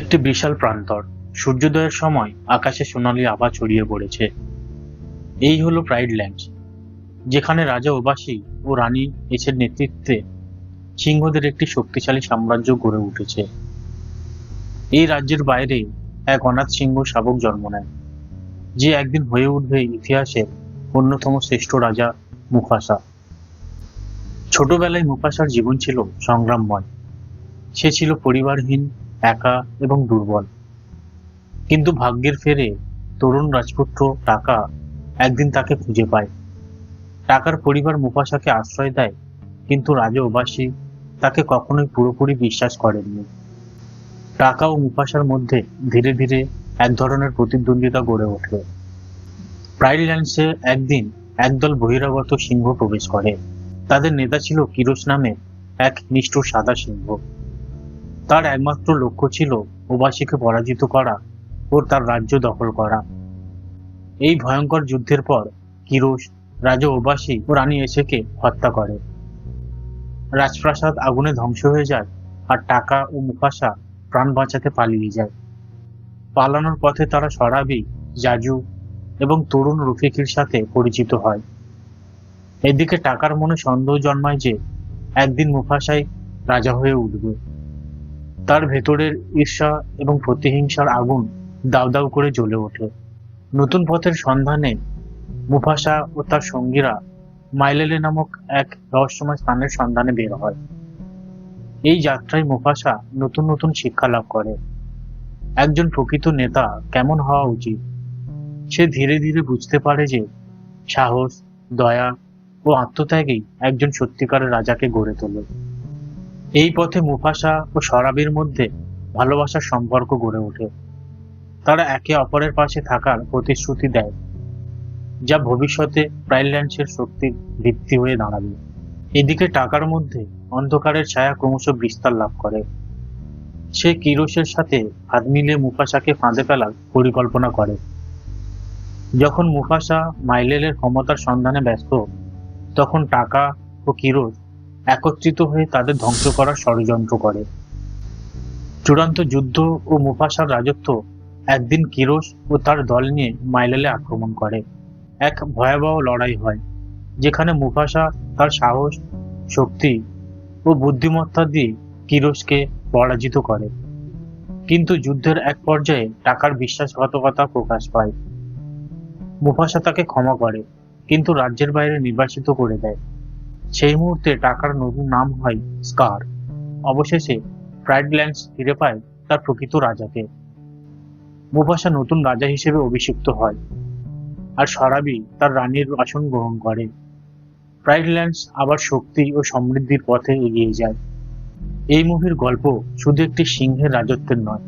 একটি বিশাল প্রান্তর। সূর্যোদয়ের সময় আকাশে সোনালি আভা ছড়িয়ে পড়েছে। এই হলো প্রাইড ল্যান্ডস যেখানে রাজা ওবাসী ও রানী এসের নেতৃত্বে সিংহদের একটি শক্তিশালী সাম্রাজ্য গড়ে উঠেছে। এই রাজ্যের বাইরে এক অনাথ সিংহ শাবক জন্ম নেয়, যে একদিন হয়ে উঠবে ইতিহাসের অন্যতম শ্রেষ্ঠ রাজা মুফাসা। ছোটবেলায় মুফাসার জীবন ছিল সংগ্রামময়। সে ছিল পরিবারহীন একা এবং দুর্বল। কিন্তু ভাগ্যের ফেরে তরুণ রাজপুত্র টাকা একদিন তাকে খুঁজে পায়। টাকার পরিবার মুপাশাকে আশ্রয় দেয়, কিন্তু রাজা ওবাসী তাকে কখনোই পুরোপুরি বিশ্বাস করেননি। টাকা ও মুপাশার মধ্যে ধীরে ধীরে এক ধরনের প্রতিদ্বন্দ্বিতা গড়ে ওঠে। প্রাইড ল্যান্ডসে একদিন একদল বহিরাগত সিংহ প্রবেশ করে। তাদের নেতা ছিল কিরোস নামে এক নিষ্ঠুর সাদা সিংহ। তার একমাত্র লক্ষ্য ছিল ওবাসীকে পরাজিত করা ও তার রাজ্য দখল করা। এই ভয়ঙ্কর যুদ্ধের পর কিরোস রাজা ওবাসী ও রানী এসেকে হত্যা করে। রাজপ্রাসাদ আগুনে ধ্বংস হয়ে যায় আর টাকা ও মুফাসা প্রাণ বাঁচাতে পালিয়ে যায়। পালানোর পথে তারা সরাবি, জাজু এবং তরুণ রফিকের সাথে পরিচিত হয়। এদিকে টাকার মনে সন্দেহ জন্মায় যে একদিন মুফাসাই রাজা হয়ে উঠবে। তার ভেতরের ঈর্ষা এবং প্রতিহিংসার আগুন দাউ দাউ করে জ্বলে ওঠে। নতুন পথের সন্ধানে মুফাসা ও তার সঙ্গীরা মাইলেলে নামক এক রহস্যময় স্থানের সন্ধানে বের হয়। এই যাত্রায় মুফাসা নতুন নতুন শিক্ষা লাভ করে। একজন প্রকৃত নেতা কেমন হওয়া উচিত? সে ধীরে ধীরে বুঝতে পারে যে সাহস, দয়া ও আত্মত্যাগেই একজন সত্যিকারের রাজাকে গড়ে তোলে। এই পথে মুফাসা ও সরাবির মধ্যে ভালোবাসার সম্পর্ক গড়ে ওঠে। তারা একে অপরের পাশে থাকার প্রতিশ্রুতি দেয়, যা ভবিষ্যতে প্রাইল্যান্ডসের শক্তির ভিত্তি হয়ে দাঁড়াবে। এদিকে টাকার মধ্যে অন্ধকারের ছায়া ক্রমশ বিস্তার লাভ করে। সে কিরোসের সাথে হাত মিলিয়ে মুফাসাকে ফাঁদে ফেলার পরিকল্পনা করে। যখন মুফাসা মাইলেলের ক্ষমতার সন্ধানে ব্যস্ত, তখন টাকা ও কিরোস একত্রিত হয়ে তাদের ধ্বংস করার ষড়যন্ত্র করে। চূড়ান্ত যুদ্ধ ও মুফাসার রাজত্ব একদিন কিরোস ও তার দল নিয়ে মাইলেলে আক্রমণ করে। এক ভয়াবহ লড়াই হয়, যেখানে মুফাসা তার সাহস, শক্তি ও বুদ্ধিমত্তা দিয়ে কিরোসকে পরাজিত করে। কিন্তু যুদ্ধের এক পর্যায়ে টাকার বিশ্বাসঘাতকতা প্রকাশ পায়। মুফাসা তাকে ক্ষমা করে, কিন্তু রাজ্যের বাইরে নির্বাসিত করে দেয়। সেই মুহূর্তে টাকার নতুন নাম হয় স্কার। অবশেষে প্রাইডল্যান্ডস ফিরে পায় তার প্রকৃত রাজাকে। মুফাসা নতুন রাজা হিসেবে অভিষিক্ত হয় আর সরাবি তার রানীর আসন গ্রহণ করে। প্রাইডল্যান্ডস আবার শক্তি ও সমৃদ্ধির পথে এগিয়ে যায়। এই মুভির গল্প শুধু একটি সিংহের রাজত্বের নয়,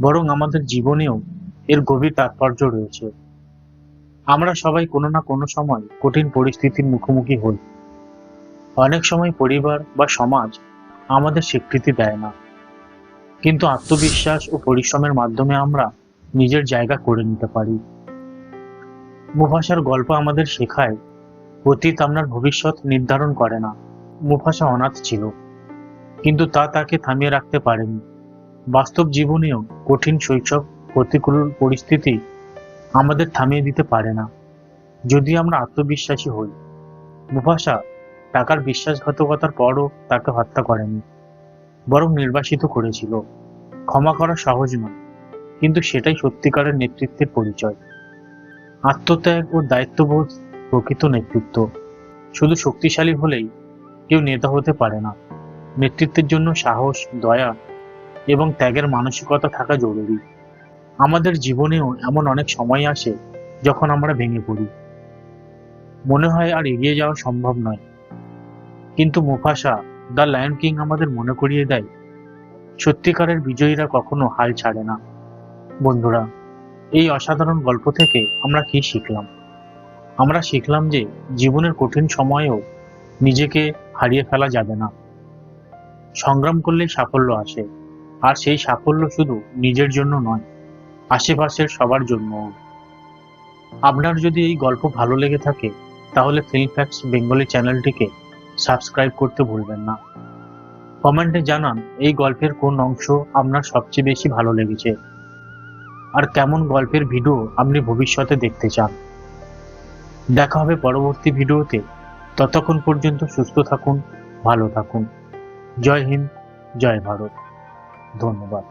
বরং আমাদের জীবনেও এর গভীর তাৎপর্য রয়েছে। আমরা সবাই কোনো না কোনো সময় কঠিন পরিস্থিতির মুখোমুখি হই। অনেক সময় পরিবার বা সমাজ আমাদের স্বীকৃতি দেয় না। কিন্তু আত্মবিশ্বাস ও পরিশ্রমের মাধ্যমে আমরা নিজের জায়গা করে নিতে পারি। মুফাসার গল্প আমাদের শেখায়, অতীত আপনার ভবিষ্যৎ নির্ধারণ করে না। মুফাসা অনাথ ছিল, কিন্তু তা তাকে থামিয়ে রাখতে পারেনি। বাস্তব জীবনেও কঠিন শৈশব প্রতিকূল পরিস্থিতি আমাদের থামিয়ে দিতে পারে না। যদি আমরা আত্মবিশ্বাসী হই মুফাসা টাকার বিশ্বাসঘাতকতার পরও তাকে হত্যা করেনি, বরং নির্বাসিত করেছিল। ক্ষমা করা সহজ নয়, কিন্তু সেটাই সত্যিকারের নেতৃত্বের পরিচয়। আত্মত্যাগ ও দায়িত্ববোধ প্রকৃত নেতৃত্ব। শুধু শক্তিশালী হলেই কেউ নেতা হতে পারে না। নেতৃত্বের জন্য সাহস, দয়া এবং ত্যাগের মানসিকতা থাকা জরুরি। আমাদের জীবনেও এমন অনেক সময় আসে যখন আমরা ভেঙে পড়ি। মনে হয় আর এগিয়ে যাওয়া সম্ভব নয়। কিন্তু মুফাসা, দ্য লায়ন কিং আমাদের মনে করিয়ে দেয়, সত্যিকারের বিজয়ীরা কখনো হাল ছাড়ে না। বন্ধুরা, এই অসাধারণ গল্প থেকে আমরা কি শিখলাম? আমরা শিখলাম যে জীবনের কঠিন সময়েও নিজেকে হারিয়ে ফেলা যাবে না। সংগ্রাম করলেই সাফল্য আসে, আর সেই সাফল্য শুধু নিজের জন্য নয়, আশেপাশের সবার জন্য আপনার যদি এই গল্প ভালো লেগে থাকে, তাহলে ফিল্ম ফ্যাক্টস বেঙ্গলি চ্যানেলটিকে সাবস্ক্রাইব করতে ভুলবেন না। কমেন্টে জানান, এই গল্পের কোন অংশ আপনার সবচেয়ে বেশি ভালো লেগেছে? আর কেমন গল্পের ভিডিও আপনি ভবিষ্যতে দেখতে চান? দেখা হবে পরবর্তী ভিডিওতে। ততক্ষণ পর্যন্ত সুস্থ থাকুন, ভালো থাকুন। জয় হিন্দ, জয় ভারত। ধন্যবাদ।